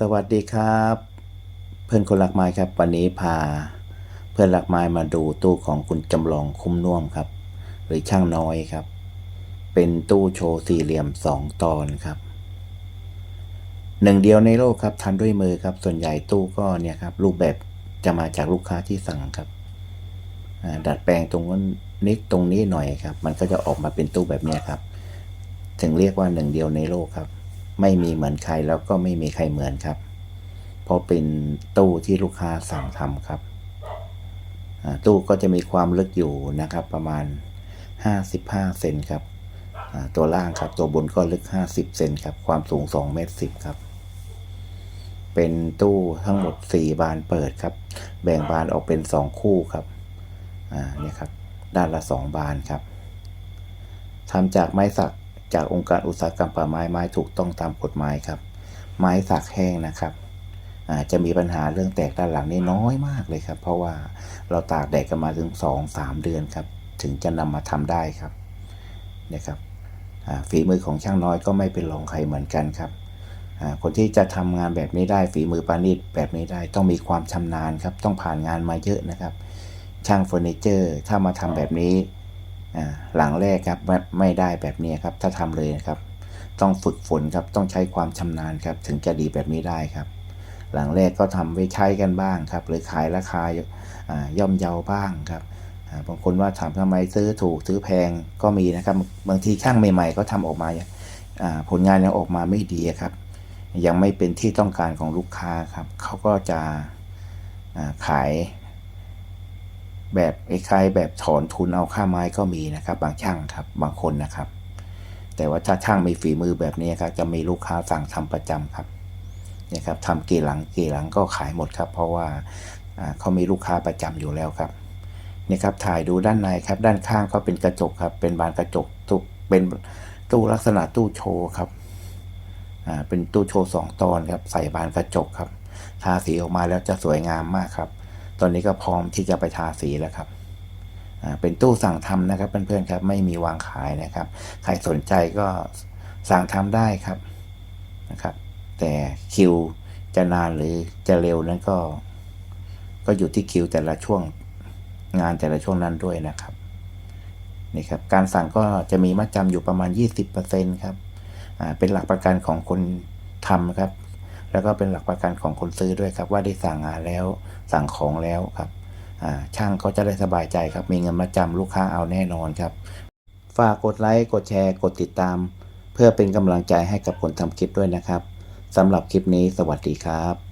สวัสดีครับ เพื่อนคนรักไม้ครับ วันนี้พา เพื่อนรักไม้มาดูตู้ของคุณจำลองคุ้มน่วมครับ หรือช่างน้อยครับ เป็นตู้โชว์สี่เหลี่ยมสองตอนครับหนึ่งเดียวในโลกครับทำด้วยมือครับ ส่วนใหญ่ตู้ก็เนี่ยครับ รูปแบบจะมาจากลูกค้าที่สั่งครับดัดแปลงตรงนั้ตรงนี้หน่อยครับ มันก็จะออกมาเป็นตู้แบบเนี้ยครับ ถึงเรียกว่าหนึ่งเดียวในโลกครับ ไม่มีเหมือนใครแล้วก็ไม่มีใครเหมือนครับ เพราะเป็นตู้ที่ลูกค้าสั่งทำครับ ตู้ก็จะมีความลึกอยู่นะครับประมาณ 55 เซนครับ ตัวล่างครับตัวบนก็ลึก 50 เซนครับ ความสูง2เมตร10 ครับ เป็นตู้ทั้งหมด 4 บานเปิดครับ แบ่งบานออกเป็น 2 คู่ครับอ่าเนี่ยครับ ด้านละ 2 บานครับทำจากไม้สัก จากองค์การอุตสาหกรรมป่าไม้ไม้ถูกต้องตามกฎหมายครับ ไม้สักแห้งนะครับจะมีปัญหาเรื่องแตกด้านหลังนี่น้อยมากเลยครับ เพราะว่าเราตากแดดกันมาถึง 2-3 เดือนครับ ถึงจะนำมาทำได้ครับนี่ยครับฝีมือของช่างน้อยก็ไม่เป็นรองใครเหมือนกันครับคนที่จะทำงานแบบนี้ได้ฝีมือปานิชแบบนี้ได้ต้องมีความชำนาญครับ ต้องผ่านงานมาเยอะนะครับ ช่างเฟอร์นิเจอร์ ถ้ามาทำแบบนี้ หลังแรกครับไม่ไม่ได้แบบนี้ครับ ถ้าทำเลยนะครับ ต้องฝึกฝนครับต้องใช้ความชำนาญครับ ถึงจะดีแบบนี้ได้ครับ หลังแรกก็ทำไว้ใช้กันบ้างครับ หรือขายราคาย่อมเยาบ้างครับบางคนว่าถามทำไมซื้อถูกซื้อแพงก็มีนะครับ บางทีช่างใหม่ ๆ ก็ทำออกมาผลงานยังออกมาไม่ดีครับ ยังไม่เป็นที่ต้องการของลูกค้าครับเขาก็จะขาย แบบคล้ายๆแบบถอนทุนเอาค่าไม้ก็มีนะครับ บางช่างครับบางคนนะครับ แต่ว่าถ้าช่างมีฝีมือแบบนี้ครับจะมีลูกค้าสั่งทำประจำครับเนี่ยครับทำกี่หลังกี่หลังก็ขายหมดครับ เพราะว่าเขามีลูกค้าประจำอยู่แล้วครับเนี่ยครับถ่ายดูด้านในครับ ด้านข้างก็เป็นกระจกครับ เป็นบานกระจกตู้เป็นตู้ลักษณะตู้โชว์ครับอ่าเป็นตู้โชว์สองตอนครับ ใส่บานกระจกครับ ทาสีออกมาแล้วจะสวยงามมากครับ ตอนนี้ก็พร้อมที่จะไปทาสีแล้วครับเป็นตู้สั่งทำนะครับเพื่อนๆครับไม่มีวางขายนะครับ ใครสนใจก็สั่งทำได้ครับนะครับ แต่คิวจะนานหรือจะเร็วนั้นก็ ก็อยู่ที่คิวแต่ละช่วงงานแต่ละช่วงนั้นด้วยนะครับนี่ครับการสั่งก็จะมีมัดจำอยู่ประมาณ 20%ครับเป็นหลักประกันของคนทำครับ แล้วก็เป็นหลักประกันของคนซื้อด้วยครับ ว่าได้สั่งงานแล้วสั่งของแล้วครับช่างก็จะได้สบายใจครับ มีเงินมาจำลูกค้าเอาแน่นอนครับ ฝากกดไลค์กดแชร์ กดติดตาม เพื่อเป็นกำลังใจให้กับคนทำคลิปด้วยนะครับสำหรับคลิปนี้สวัสดีครับ